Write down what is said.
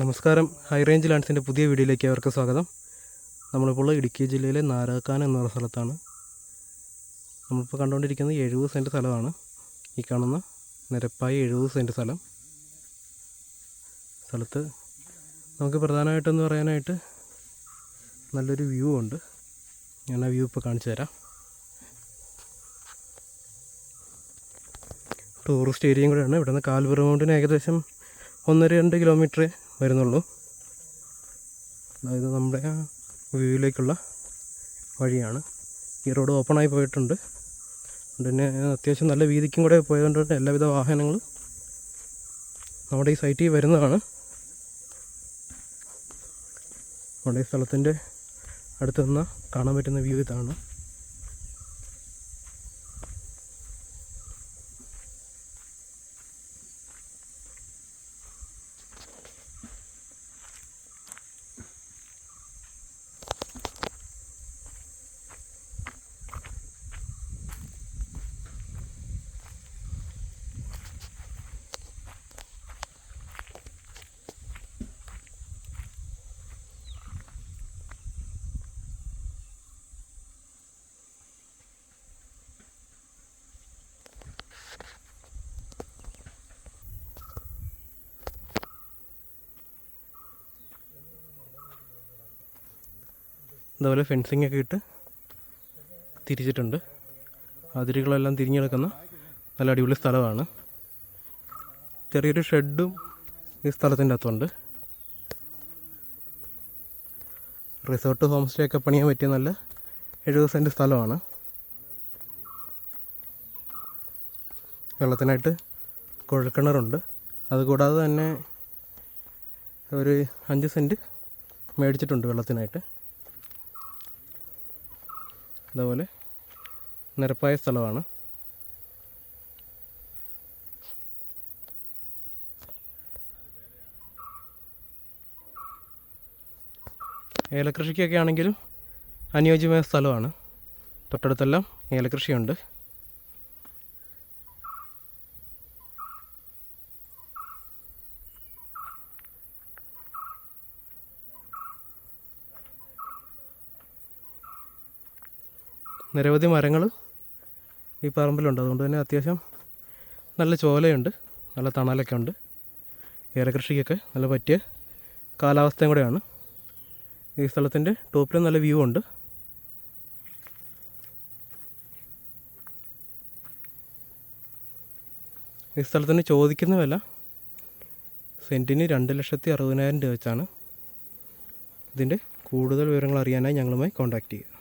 നമസ്കാരം. High range ലാൻഡ്സിന്റെ പുതിയ വീഡിയോയിലേക്ക് അവർക്ക് സ്വാഗതം. നമ്മളിപ്പോൾ ഇടുക്കി ജില്ലയിലെ നാരാക്കാൻ എന്ന സ്ഥലത്താണ്. നമ്മളിപ്പോൾ കണ്ടുകൊണ്ടിരിക്കുന്നത് എഴുപത് സെന്റ് സ്ഥലമാണ്. ഈ കാണുന്ന നിരപ്പായി എഴുപത് സെന്റ് സ്ഥലം. സ്ഥലത്ത് നമുക്ക് പ്രധാനമായിട്ടെന്ന് പറയാനായിട്ട് നല്ലൊരു വ്യൂ ഉണ്ട്. ഞാൻ ആ വ്യൂ ഇപ്പോൾ കാണിച്ചു തരാം. ടൂറിസ്റ്റ് ഏരിയയും കൂടെയാണ്. ഇവിടുന്ന് നിന്ന് കാൽപുറമൗണ്ടിന് ഏകദേശം ഒന്നര രണ്ട് കിലോമീറ്റർ വരുന്നുള്ളൂ. അതായത് നമ്മുടെ വ്യൂവിലേക്കുള്ള വഴിയാണ്. ഈ റോഡ് ഓപ്പണായി പോയിട്ടുണ്ട്. പിന്നെ അത്യാവശ്യം നല്ല വീതിക്കും കൂടെ പോയതുകൊണ്ട് തന്നെ എല്ലാവിധ വാഹനങ്ങളും നമ്മുടെ ഈ സൈറ്റിൽ വരുന്നതാണ്. നമ്മുടെ ഈ സ്ഥലത്തിന്റെ അടുത്ത് നിന്ന് കാണാൻ പറ്റുന്ന വ്യൂ ഇതാണ്. ഇതുപോലെ ഫെൻസിങ് ഒക്കെ ഇട്ട് തിരിച്ചിട്ടുണ്ട്. അതിരുകളെല്ലാം തിരിഞ്ഞു കിടക്കുന്ന നല്ല അടിപൊളി സ്ഥലമാണ്. ചെറിയൊരു ഷെഡും ഈ സ്ഥലത്തിന്റെ അകത്തുണ്ട്. റിസോർട്ട് ഹോം സ്റ്റേ ഒക്കെ പണിയാൻ പറ്റിയ നല്ല എഴുപത് സെന്റ് സ്ഥലമാണ്. വെള്ളത്തിനായിട്ട് കുഴൽക്കിണറുണ്ട്. അതുകൂടാതെ തന്നെ ഒരു അഞ്ച് സെന്റ് മേടിച്ചിട്ടുണ്ട് വെള്ളത്തിനായിട്ട്. അതേപോലെ നിരപ്പായ സ്ഥലമാണ്. ഏലകൃഷിക്കൊക്കെ ആണെങ്കിലും അനുയോജ്യമായ സ്ഥലമാണ്. തൊട്ടടുത്തെല്ലാം ഏലകൃഷിയുണ്ട്. നിരവധി മരങ്ങൾ ഈ പറമ്പിലുണ്ട്. അതുകൊണ്ട് തന്നെ അത്യാവശ്യം നല്ല ചോലയുണ്ട് നല്ല തണലൊക്കെ ഉണ്ട്. ഏലകൃഷിക്കൊക്കെ നല്ല പറ്റിയ കാലാവസ്ഥയും കൂടെയാണ്. ഈ സ്ഥലത്തിന്റെ ടോപ്പിലും നല്ല വ്യൂ ഉണ്ട്. ഈ സ്ഥലത്തിന് ചോദിക്കുന്ന വില സെന്റിന് രണ്ട് ലക്ഷത്തി അറുപതിനായിരം രൂപ വെച്ചാണ്. ഇതിന്റെ കൂടുതൽ വിവരങ്ങൾ അറിയാനായി ഞങ്ങളുമായി കോൺടാക്റ്റ് ചെയ്യുക.